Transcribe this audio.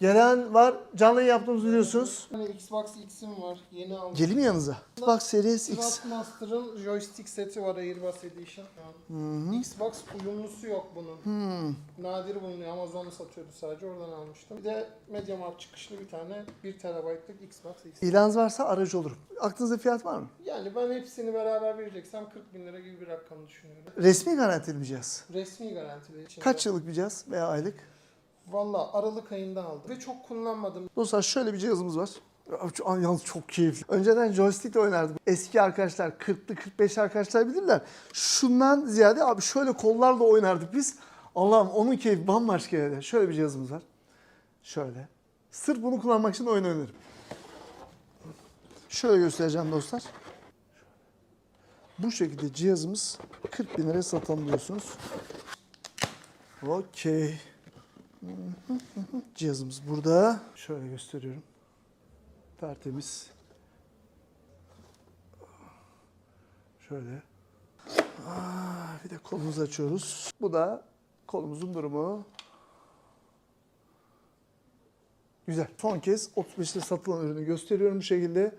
Gelen var. Canlı yaptığımızı biliyorsunuz. Xbox X'im var. Yeni aldım. Geleyim mi yanınıza? Xbox Series X. Trustmaster'ın joystick seti var Airbus Edition. Yani Xbox uyumlusu yok bunun. Hmm. Nadir bulunuyor. Amazon'da satıyordu sadece. Oradan almıştım. Bir de MediaMarkt çıkışlı bir tane 1 TB'lık Xbox X. İlanınız varsa aracı olurum. Aklınızda fiyat var mı? Yani ben hepsini beraber vereceksem 40 bin lira gibi bir rakam düşünüyorum. Resmi garantili mi cihaz? Resmi garantili için. Kaç yıllık bir cihaz veya aylık? Valla Aralık ayında aldım. Ve çok kullanmadım. Dostlar şöyle bir cihazımız var. An yalnız çok keyifli. Önceden joystickle oynardık. Eski arkadaşlar 40'lı 45 arkadaşlar bilirler. Şundan ziyade abi şöyle kollarla oynardık biz. Allah'ım onun keyfi bambaşka yerde. Şöyle bir cihazımız var. Şöyle. Sırf bunu kullanmak için oyun oynarım. Şöyle göstereceğim dostlar. Bu şekilde cihazımız 40 bin liraya satalım diyorsunuz. Okey. Cihazımız burada. Şöyle gösteriyorum. Tertemiz. Şöyle. Aa, bir de kolumuzu açıyoruz. Bu da kolumuzun durumu. Güzel. Son kez 35'te satılan ürünü gösteriyorum bu şekilde.